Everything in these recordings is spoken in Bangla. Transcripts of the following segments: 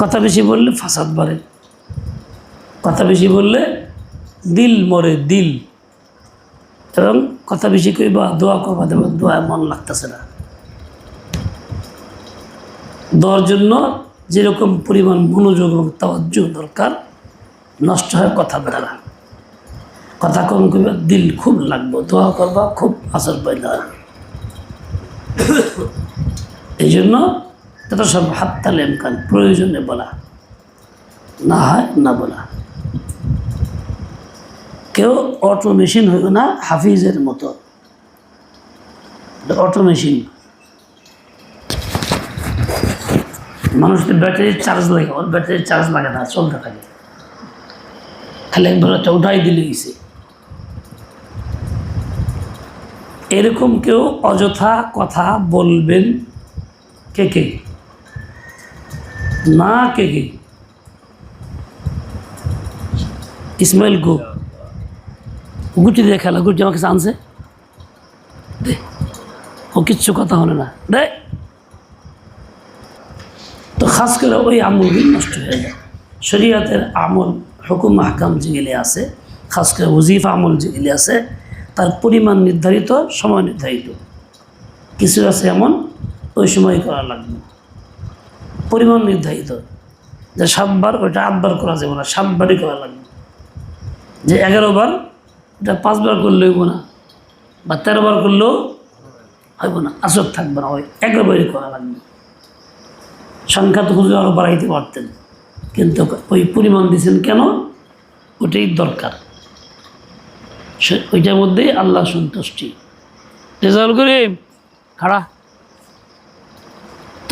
কথা বেশি বললে ফাসাদ বাড়ে। কথা বেশি বললে দিল মরে দিল। এবং কথা বেশি কইবা, দোয়া করবা দেবা দোয়া মন লাগতেছে না। দেওয়ার জন্য যেরকম পরিমাণ মনোযোগ এবং তাওয়াজ্য দরকার, নষ্ট হয় কথার দ্বারা কথা কম করবে দিল খুব লাগবে, দোয়া করবা, খুব আসর পাইলা এই জন্য যত সব হাততাল এমকান প্রয়োজনে বলা। না হয়, না বলা। কেউ অটো মেশিন হইব না, হাফিজের মতো। Auto machine. মানুষ তো ব্যাটারির চার্জ লাগে, ওর ব্যাটারির চার্জ লাগে না, চলতে থাকে। খালি একবার উঠাই দিলে গেছে। এরকম কেউ অযথা কথা বলবেন কে কে? না কে কে ইসমাইল গো গুটি দিয়ে খেলা গুটি আমাকে আনছে দে ও কিচ্ছু কথা হলো না দে তো খাস করে ওই আমলগুলি নষ্ট হয়ে যায় শরীয়তের আমল হুকুম হাকাম যেগুলি আছে খাস করে ওজিফা আমল যেগুলি আছে তার পরিমাণ নির্ধারিত সময় নির্ধারিত কিছু আছে এমন ওই সময় করা লাগবে পরিমাণ নির্ধারিত। যে সাতবার ওইটা আটবার করা যাবে না সাতবারই করা লাগবে। যে এগারো বার ওটা পাঁচবার করলে হইব না, বা তেরো বার করলেও হইব না, আসর থাকবে না, ওই এগারোবারই করা লাগবে। সংখ্যা তো হুজুর আরও বাড়াইতে পারতেন, কিন্তু ওই পরিমাণ দিয়েছেন কেন? ওটাই দরকার। ওইটার মধ্যেই আল্লাহ সন্তুষ্টি। রেজাল করে খাড়া।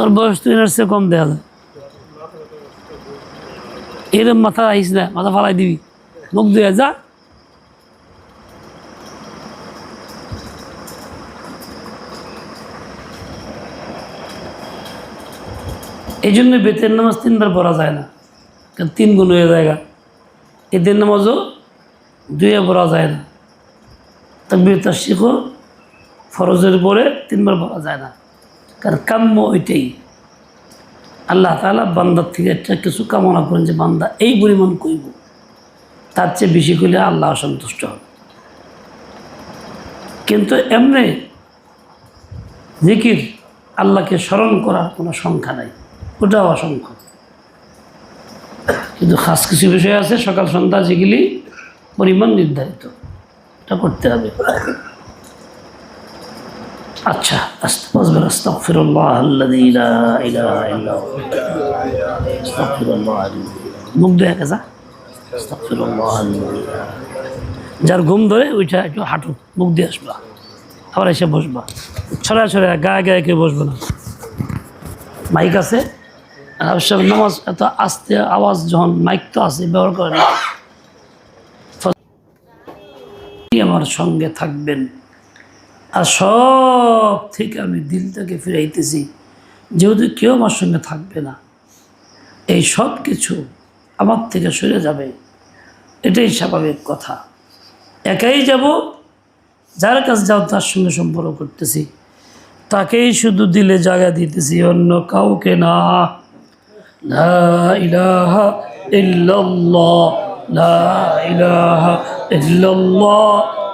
তোর বয়স তুই চেয়ে কম দেওয়া যায়। এরম মাথা আইস না, মাথা ফালাই দিবি। মুখ দিয়ে, যা। এই জন্য বেতের নামাজ তিনবার পড়া যায় না, কারণ তিন গুণ হয়ে যায় এদের নামাজও দুয়ে পড়া যায় না। তবে তার শিখো ফরজের পরে তিনবার পড়া যায় না। কারণ কাম্য ওইটাই। আল্লাহ তালা বান্দার থেকে একটা কিছু কামনা করেন যে, বান্দা এই পরিমাণ কইব, তার চেয়ে বেশি করলে আল্লাহ অসন্তুষ্ট হবে। কিন্তু এমনি জিকির, আল্লাহকে স্মরণ করার কোনো সংখ্যা নাই, ওটাও অসংখ্য। কিন্তু খাস কিছু বিষয় আছে, সকাল সন্ধ্যা যেগুলি পরিমাণ নির্ধারিত। এটা করতে হবে। আচ্ছা যার ঘুম ধরে ওইটা একটু হাঁটু, মুখ দিয়ে আসবা। আবার এসে বসবা। ছড়া ছড়া গায়ে গায়ে কেউ বসবে না। মাইক আছে? আর নামাজ এত আস্তে আওয়াজ যখন মাইক তো আছে, ব্যবহার করে না। আমার সঙ্গে থাকবেন? আর সব থেকে আমি দিলটাকে ফিরাইতেছি, যেহেতু কেউ আমার সঙ্গে থাকবে না। এই সব কিছু আমার থেকে সরে যাবে, এটাই স্বাভাবিক কথা। একাই যাব, যার কাছে যাও তার সঙ্গে সম্পর্ক করতেছি। তাকেই শুধু দিলে জায়গা দিতেছি, অন্য কাউকে না। ইলাহা ইল্লাল্লাহ, লা ইলাহা ইল্লাল্লাহ।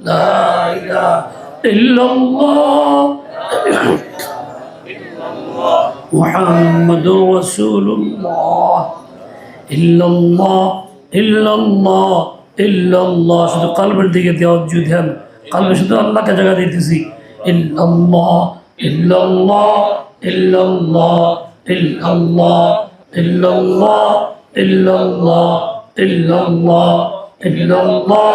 لا إله إلا الله محمد رسول الله إلا الله إلا الله إلا الله শুধু কলবের দিকে তাওয়াজ্জুহ দেন কলবে শুধু আল্লাহকে জায়গা দিতেছি إلا الله إلا الله إلا الله إلا الله إلا الله إلا الله إلا الله إلا الله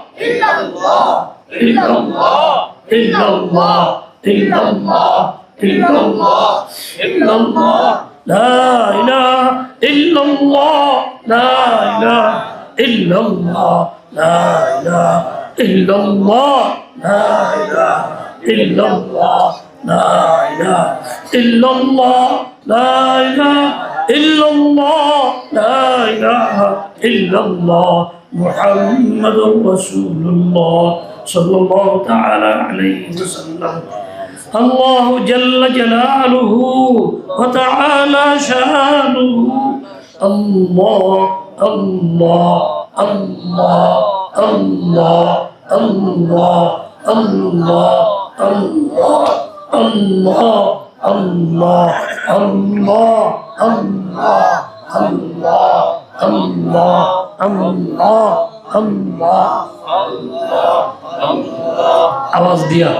illallah illallah illallah illallah illallah illallah لا إله إلا الله لا إله إلا الله لا إله إلا محمد رسول الله صلى الله تعالى عليه وسلم الله جل جلاله وتعالى شانه الله الله الله الله الله الله الله الله الله الله الله الله الله আল্লাহ আল্লাহ আওয়াজ দিয়া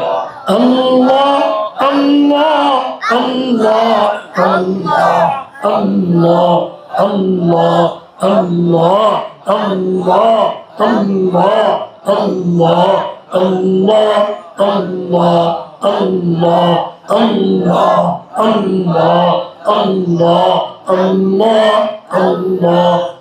আল্লাহ আল্লাহ আল্লাহ আল্লাহ আল্লাহ আল্লাহ আল্লাহ আল্লাহ আল্লাহ আল্লাহ আল্লাহ আল্লাহ আল্লাহ আল্লাহ আল্লাহ আল্লাহ আল্লাহ আল্লাহ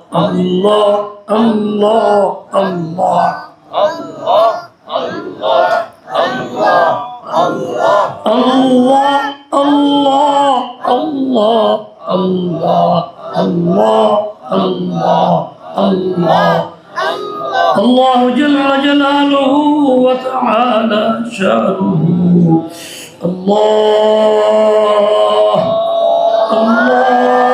الله الله الله الله الله الله الله الله الله الله الله الله الله الله الله الله الله الله الله الله الله جل جلاله وتعالى شانه الله الله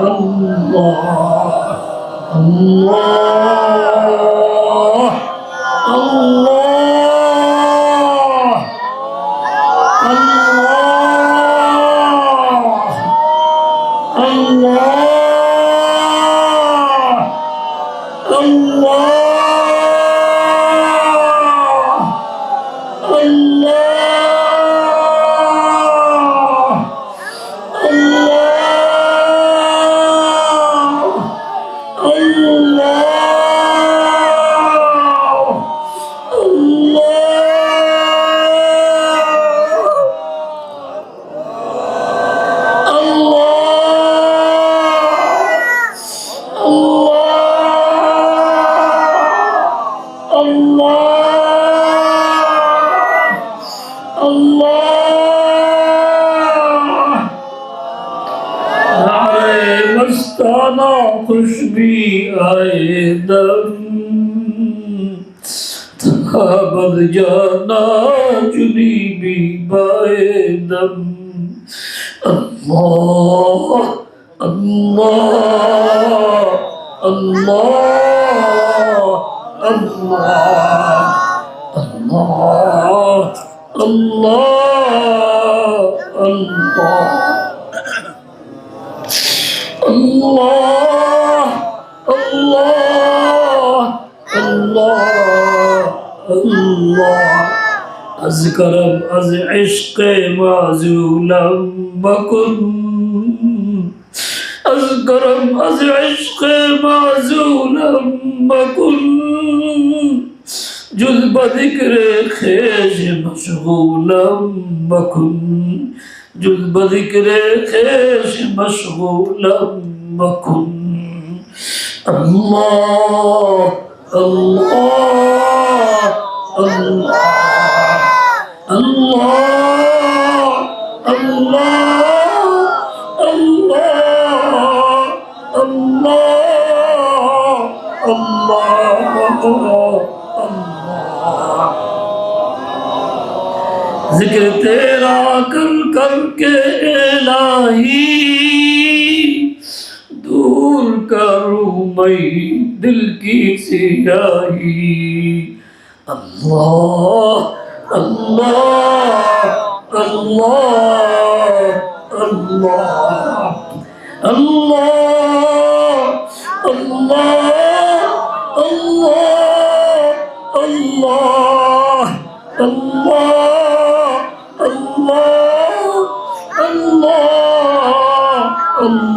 الله الله الله तना कुछ भी आए दम था बन जाना चुनी भी बाए दम अल्लाह अल्लाह अल्लाह अल्लाह अल्लाह अल्लाह अल्लाह الله الله الله. الله از کرم عشق معزولم بکن از کرم از عشق معزولم بکن جذب ذكر خیش مشغولم بکن جذب ذكر خيش مشغولا بكن الله الله الله الله الله الله الله الله الله ذکر تیرا کر नहीं दूर करूं मैं दिल की सियाही अल्लाह अल्लाह अल्लाह अल्लाह अल्लाह अल्लाह अल्लाह अल्लाह